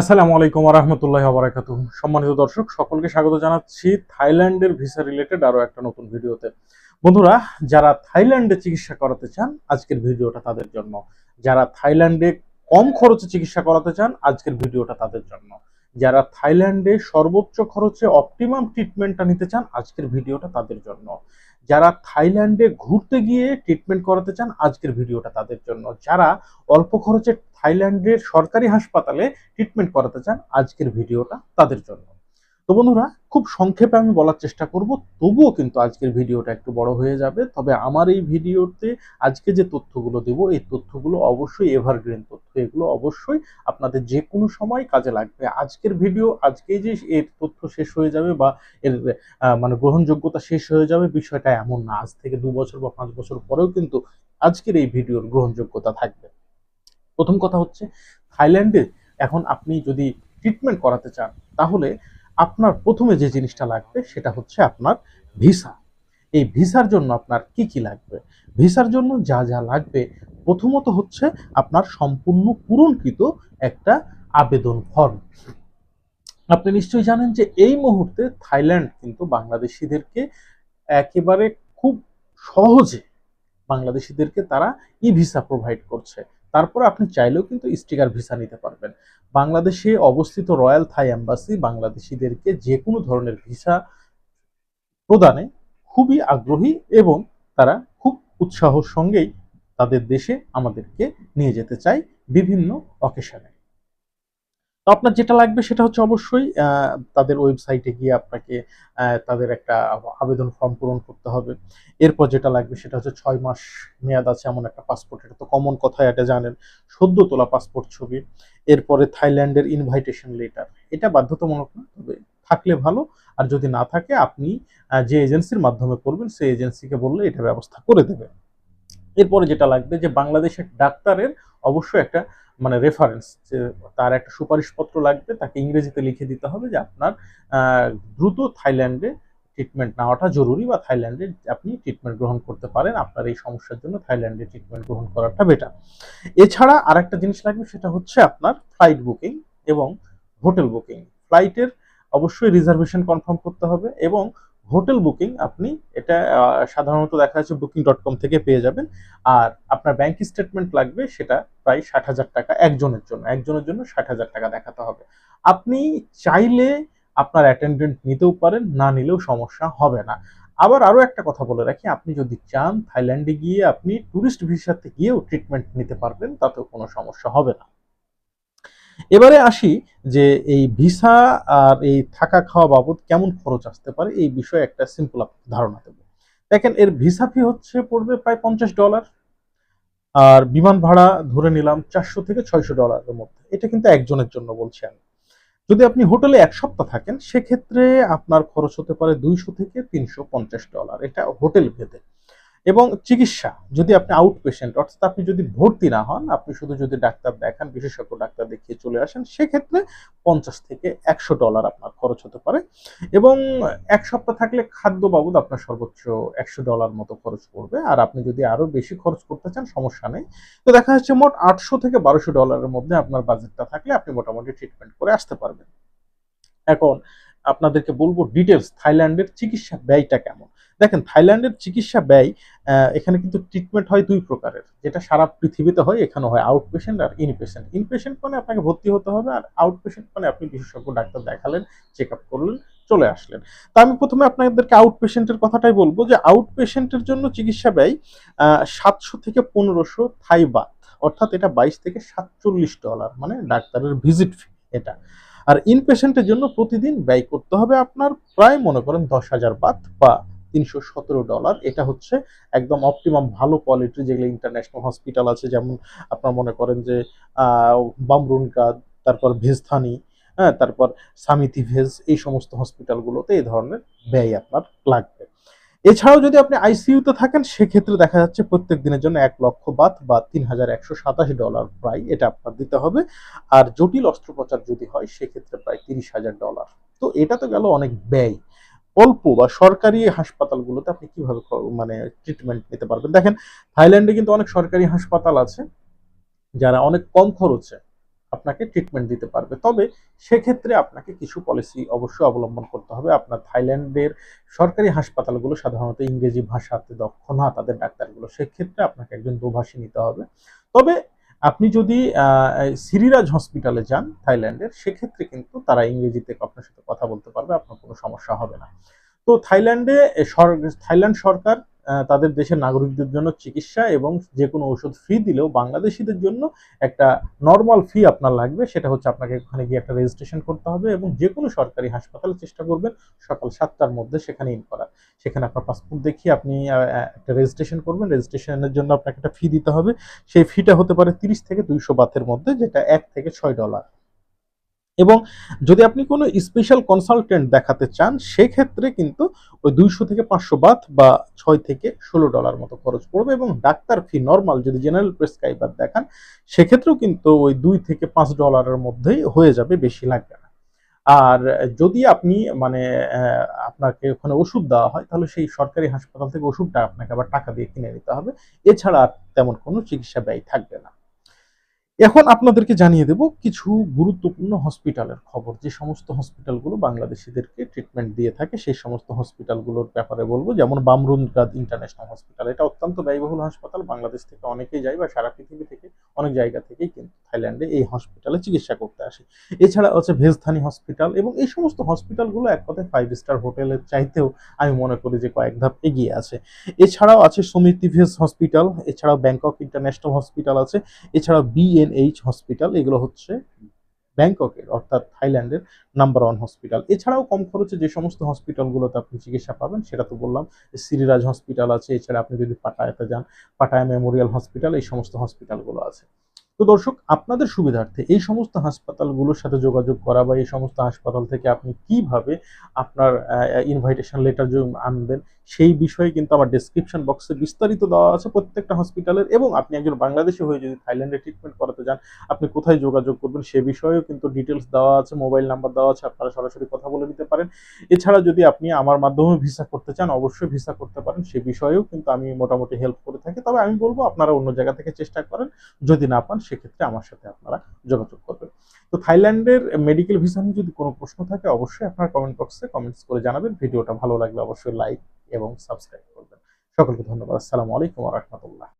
আসসালামু আলাইকুম রহমতুল্লাহ বারাকাতু সম্মানিত দর্শক, সকলকে স্বাগত জানাচ্ছি থাইল্যান্ডের ভিসা রিলেটেড আরও একটা নতুন ভিডিওতে। বন্ধুরা, যারা থাইল্যান্ডে চিকিৎসা করাতে চান, আজকের ভিডিওটা তাদের জন্য। যারা থাইল্যান্ডে কম খরচে চিকিৎসা করাতে চান, আজকের ভিডিওটা তাদের জন্য। যারা থাইল্যান্ডে সর্বোচ্চ খরচে অপটিমাম ট্রিটমেন্টটা নিতে চান, আজকের ভিডিওটা তাদের জন্য। যারা থাইল্যান্ডে ঘুরতে গিয়ে ট্রিটমেন্ট করাতে চান, আজকের ভিডিওটা তাদের জন্য। যারা অল্প খরচে থাইল্যান্ডের সরকারি হাসপাতালে ট্রিটমেন্ট করাতে চান, আজকের ভিডিওটা তাদের জন্য। তো বন্ধুরা, খুব সংক্ষেপে আমি বলার চেষ্টা করব, তবুও কিন্তু আজকের ভিডিওটা একটু বড় হয়ে যাবে। তবে আমার এই ভিডিওতে আজকে যে তথ্যগুলো দেব, এই তথ্যগুলো অবশ্যই এভারগ্রিন তথ্য, এগুলো অবশ্যই আপনাদের যে কোনো সময় কাজে লাগবে। আজকের ভিডিও আজকেই যে এর তথ্য শেষ হয়ে যাবে বা এর মানে গ্রহণযোগ্যতা শেষ হয়ে যাবে, বিষয়টা এমন না। আজ থেকে দু বছর বা পাঁচ বছর পরেও কিন্তু আজকের এই ভিডিওর গ্রহণযোগ্যতা থাকবে। প্রথম কথা হচ্ছে, থাইল্যান্ডে এখন আপনি যদি ট্রিটমেন্ট করাতে চান, তাহলে আপনার প্রথমে যে জিনিসটা লাগবে সেটা হচ্ছে আপনার ভিসা। এই ভিসার জন্য আপনার কি কি লাগবে? ভিসার জন্য যা যা লাগবে, প্রথমত হচ্ছে আপনার সম্পূর্ণ পূরণকৃত একটা আবেদন ফর্ম আপনি নিশ্চয়ই জানেন যে এই মুহূর্তে থাইল্যান্ড কিন্তু বাংলাদেশিদেরকে একেবারে খুব সহজে বাংলাদেশিদেরকে তারা ই ভিসা প্রোভাইড করছে। তারপর আপনি চাইলেও কিন্তু স্টিকার ভিসা নিতে পারবেন। বাংলাদেশে অবস্থিত রয়্যাল থাই অ্যাম্বাসি বাংলাদেশিদেরকে যে কোনো ধরনের ভিসা প্রদানে খুবই আগ্রহী এবং তারা খুব উৎসাহর সঙ্গেই তাদের দেশে আমাদেরকে নিয়ে যেতে চায় বিভিন্ন অকেশনে। তো আপনার যেটা লাগবে সেটা হচ্ছে অবশ্যই তাদের ওয়েবসাইটে গিয়ে আপনাকে তাদের একটা আবেদন ফর্ম পূরণ করতে হবে। এরপর যেটা লাগবে সেটা হচ্ছে ছয় মাস মেয়াদ আছে এমন একটা পাসপোর্ট এটা তো কমন কথা, এটা জানেন। সদ্য তোলা পাসপোর্ট ছবি। এরপরে থাইল্যান্ডের ইনভাইটেশন লেটার এটা বাধ্যতামূলক না, তবে থাকলে ভালো। আর যদি না থাকে, আপনি যে এজেন্সির মাধ্যমে করবেন, সেই এজেন্সিকে বললে এটা ব্যবস্থা করে দেবে। এরপরে যেটা লাগবে যে বাংলাদেশের ডাক্তারের অবশ্যই একটা মানে রেফারেন্স যে তার একটা সুপারিশপত্র লাগবে, তাকে ইংরেজিতে লিখে দিতে হবে যে আপনার দ্রুত থাইল্যান্ডে ট্রিটমেন্ট নেওয়াটা জরুরি বা থাইল্যান্ডে আপনি ট্রিটমেন্ট গ্রহণ করতে পারেন। আপনার এই সমস্যার জন্য থাইল্যান্ডে ট্রিটমেন্ট গ্রহণ করাটা বেটার এছাড়া আরেকটা জিনিস লাগবে, সেটা হচ্ছে আপনার ফ্লাইট বুকিং এবং হোটেল বুকিং ফ্লাইটের অবশ্যই রিজার্ভেশন কনফার্ম করতে হবে এবং হোটেল বুকিং আপনি এটা সাধারণত দেখা যাচ্ছে বুকিং ডট কম থেকে পেয়ে যাবেন। আর আপনার ব্যাংক স্টেটমেন্ট লাগবে সেটা প্রায় ষাট হাজার টাকা একজনের জন্য। একজনের জন্য ষাট হাজার টাকা দেখাতে হবে। আপনি চাইলে আপনার অ্যাটেন্ডেন্ট নিতেও পারেন, না নিলেও সমস্যা হবে না। আবার আরও একটা কথা বলে রাখি, আপনি যদি চান থাইল্যান্ডে গিয়ে আপনি ট্যুরিস্ট ভিসাতে গিয়েও ট্রিটমেন্ট নিতে পারবেন, তাতেও কোনো সমস্যা হবে না। এবারে আসি যে এই ভিসা আর এই থাকা খাওয়া বাবদ কেমন খরচ আসতে পারে, এই বিষয়ে একটা সিম্পল ধারণা দেবো। দেখেন, এর ভিসা ফি হচ্ছে, পড়বে প্রায় পঞ্চাশ ডলার আর বিমান ভাড়া ধরে নিলাম চারশো থেকে ছয়শো ডলারের মধ্যে। এটা কিন্তু একজনের জন্য বলছি আমি। যদি আপনি হোটেলে এক সপ্তাহ থাকেন, সেক্ষেত্রে আপনার খরচ হতে পারে দুইশো থেকে তিনশো পঞ্চাশ ডলার এটা হোটেল ভেদে। এবং চিকিৎসা, যদি আপনি আউট পেশেন্ট অর্থাৎ আপনি যদি ভর্তি না হন, আপনি শুধু যদি ডাক্তার দেখান, বিশেষজ্ঞ ডাক্তার দেখিয়ে চলে আসেন, সেক্ষেত্রে পঞ্চাশ থেকে একশো ডলার আপনার খরচ হতে পারে এবং এক সপ্তাহ থাকলে খাদ্য বাবদ আপনার সর্বোচ্চ একশো ডলার মতো খরচ পড়বে। আর আপনি যদি আরও বেশি খরচ করতে চান, সমস্যা নেই। তো দেখা যাচ্ছে মোট আটশো থেকে বারোশো ডলারের মধ্যে আপনার বাজেটটা থাকলে আপনি মোটামুটি ট্রিটমেন্ট করে আসতে পারবেন। এখন আপনাদেরকে বলব ডিটেলস থাইল্যান্ডের চিকিৎসা ব্যয়টা কেমন? দেখেন, থাইল্যান্ডের চিকিৎসা ব্যয় এখানে কিন্তু ট্রিটমেন্ট হয় দুই প্রকারের। যেটা সারা পৃথিবীতে হয় এখানে হয় আউট পেশেন্ট আর ইন পেশেন্ট ইন পেশেন্ট মানে আপনাকে ভর্তি হতে হবে আর আউট পেশেন্ট মানে আপনি বিশেষজ্ঞ, ডাক্তার দেখালেন চেক আপ করলেন, চলে আসলেন। তা আমি প্রথমে আপনাদেরকে আউট পেশেন্টের কথাটাই বলব যে আউট পেশেন্টের জন্য চিকিৎসা ব্যয় সাতশো থেকে পনেরোশো থাই বাত। অর্থাৎ এটা বাইশ থেকে সাতচল্লিশ ডলার মানে ডাক্তারের ভিজিট ফি এটা। আর ইন পেশেন্টের জন্য প্রতিদিন ব্যয় করতে হবে আপনার প্রায় মনে করেন দশ হাজার বাত বা তিনশো সতেরো ডলার। এটা হচ্ছে একদম অপটিমাম ভালো কোয়ালিটির যেগুলো ইন্টারন্যাশনাল হসপিটাল আছে, যেমন আপনার মনে করেন যে বামরুনকাদ তারপর ভেজথানি হ্যাঁ তারপর সামিতি ভেজ, এই সমস্ত হসপিটালগুলোতে এই ধরনের ব্যয় আপনার লাগবে। এছাড়াও যদি আপনি আইসিইউতে থাকেন, সেক্ষেত্রে দেখা যাচ্ছে প্রত্যেক দিনের জন্য এক লক্ষ বাত বা তিন হাজার একশো সাতাশ ডলার প্রায় এটা আপনার দিতে হবে। আর জটিল অস্ত্রোপচার যদি হয়, সেক্ষেত্রে প্রায় তিরিশ হাজার ডলার। তো এটা তো গেল অনেক ব্যয়। অল্প বা সরকারি হাসপাতালগুলোতে আপনি কীভাবে মানে ট্রিটমেন্ট নিতে পারবেন? দেখেন, থাইল্যান্ডে কিন্তু অনেক সরকারি হাসপাতাল আছে, যারা অনেক কম খরচে আপনাকে ট্রিটমেন্ট দিতে পারবে। তবে সেক্ষেত্রে আপনাকে কিছু পলিসি অবশ্যই অবলম্বন করতে হবে। আপনার থাইল্যান্ডের সরকারি হাসপাতালগুলো সাধারণত ইংরেজি ভাষাতে দক্ষ না, তাদের ডাক্তারগুলো। সেক্ষেত্রে আপনাকে একজন দোভাষী নিতে হবে। তবে আপনি যদি সিরিরাজ হসপিটালে যান থাইল্যান্ডের, সেক্ষেত্রে কিন্তু তারা ইংরেজিতে আপনার সাথে কথা বলতে পারবে, আপনার কোনো সমস্যা হবে না। তো থাইল্যান্ডে থাইল্যান্ড সরকার তাদের দেশের নাগরিকদের জন্য চিকিৎসা এবং যে কোনো ওষুধ ফ্রি দিলেও বাংলাদেশিদের জন্য একটা নর্মাল ফি আপনার লাগবে, সেটা হচ্ছে আপনাকে ওখানে গিয়ে একটা রেজিস্ট্রেশন করতে হবে এবং যে কোনো সরকারি হাসপাতালে চেষ্টা করবেন সকাল সাতটার মধ্যে সেখানে ইন করার। সেখানে আপনার পাসপোর্ট দেখিয়ে আপনি একটা রেজিস্ট্রেশন করবেন রেজিস্ট্রেশনের জন্য আপনাকে একটা ফি দিতে হবে। সেই ফিটা হতে পারে তিরিশ থেকে দুইশো বাতের মধ্যে, যেটা এক থেকে ছয় ডলার এবং যদি আপনি কোনো স্পেশাল কনসালটেন্ট দেখাতে চান, সেক্ষেত্রে কিন্তু ওই দুইশো থেকে পাঁচশো বাত বা ছয় থেকে ষোলো ডলার মতো খরচ পড়বে এবং ডাক্তার ফি নর্মাল যদি জেনারেল প্রেসক্রাইবার দেখান, সেক্ষেত্রেও কিন্তু ওই দুই থেকে পাঁচ ডলারের মধ্যেই হয়ে যাবে, বেশি লাগবে না। আর যদি আপনি মানে আপনাকে ওখানে ওষুধ দেওয়া হয়, তাহলে সেই সরকারি হাসপাতাল থেকে ওষুধটা আপনাকে আবার টাকা দিয়ে কিনে নিতে হবে। এছাড়া আর তেমন কোনো চিকিৎসা ব্যয় থাকবে না। এখন আপনাদেরকে জানিয়ে দেব কিছু গুরুত্বপূর্ণ হসপিটালের খবর। যে সমস্ত হসপিটালগুলো বাংলাদেশিদেরকে ট্রিটমেন্ট দিয়ে থাকে, সেই সমস্ত হসপিটালগুলোর ব্যাপারে বলব। যেমন বামরুনগাদ ইন্টারন্যাশনাল হসপিটাল এটা অত্যন্ত ব্যয়বহুল হাসপাতাল। বাংলাদেশ থেকে অনেকেই যায় বা সারা পৃথিবী থেকে, অনেক জায়গা থেকেই কিন্তু থাইল্যান্ডে এই হসপিটালে চিকিৎসা করতে আসে। এছাড়া হচ্ছে ভেজধানি হসপিটাল এবং এই সমস্ত হসপিটালগুলো এক কথায় ফাইভ স্টার হোটেলের চাইতেও আমি মনে করি যে কয়েক ধাপ এগিয়ে আছে। এছাড়াও আছে সমিতি ভেজ হসপিটাল এছাড়াও ব্যাংকক ইন্টারন্যাশনাল হসপিটাল আছে, এছাড়াও বিএনএইচ হসপিটাল এগুলো হচ্ছে ব্যাংককের, অর্থাৎ থাইল্যান্ডের নাম্বার ওয়ান হসপিটাল এছাড়াও কম খরচে যে সমস্ত হসপিটালগুলোতে আপনি চিকিৎসা পাবেন, সেটা তো বললাম, সিরিরাজ হসপিটাল আছে, এছাড়া আপনি যদি পাটায়াতে যান, পাটায়া মেমোরিয়াল হসপিটাল এই সমস্ত হসপিটালগুলো আছে। তো দর্শক, আপনাদের সুবিধার্থে এই সমস্ত হাসপাতালগুলোর সাথে যোগাযোগ করা বা এই সমস্ত হাসপাতাল থেকে আপনি কীভাবে আপনার ইনভাইটেশন লেটার আনবেন, সেই বিষয়ে কিন্তু আমার ডেসক্রিপশন বক্সে বিস্তারিত দেওয়া আছে প্রত্যেকটা হসপিটালের এবং আপনি একজন বাংলাদেশি হয়ে যদি থাইল্যান্ডে ট্রিটমেন্ট করাতে যান, আপনি কোথায় যোগাযোগ করবেন সে বিষয়েও কিন্তু ডিটেলস দেওয়া আছে মোবাইল নাম্বার দেওয়া আছে, আপনারা সরাসরি কথা বলে নিতে পারেন। এছাড়া যদি আপনি আমার মাধ্যমে ভিসা করতে চান, অবশ্যই ভিসা করতে পারেন, সে বিষয়েও কিন্তু আমি মোটামুটি হেল্প করে থাকি। তবে আমি বলব, আপনারা অন্য জায়গা থেকে চেষ্টা করেন। যদি না পান সেক্ষেত্রে আমার সাথে আপনারা যোগাযোগ করবেন। তো থাইল্যান্ডের মেডিকেল ভিসা নিয়ে যদি কোনো প্রশ্ন থাকে, অবশ্যই আপনার কমেন্ট বক্সে কমেন্টস করে জানাবেন। ভিডিওটা ভালো লাগলে অবশ্যই লাইক এবং সাবস্ক্রাইব করবেন। সকলকে ধন্যবাদ। আসসালামু আলাইকুম রহমতুল্লাহ।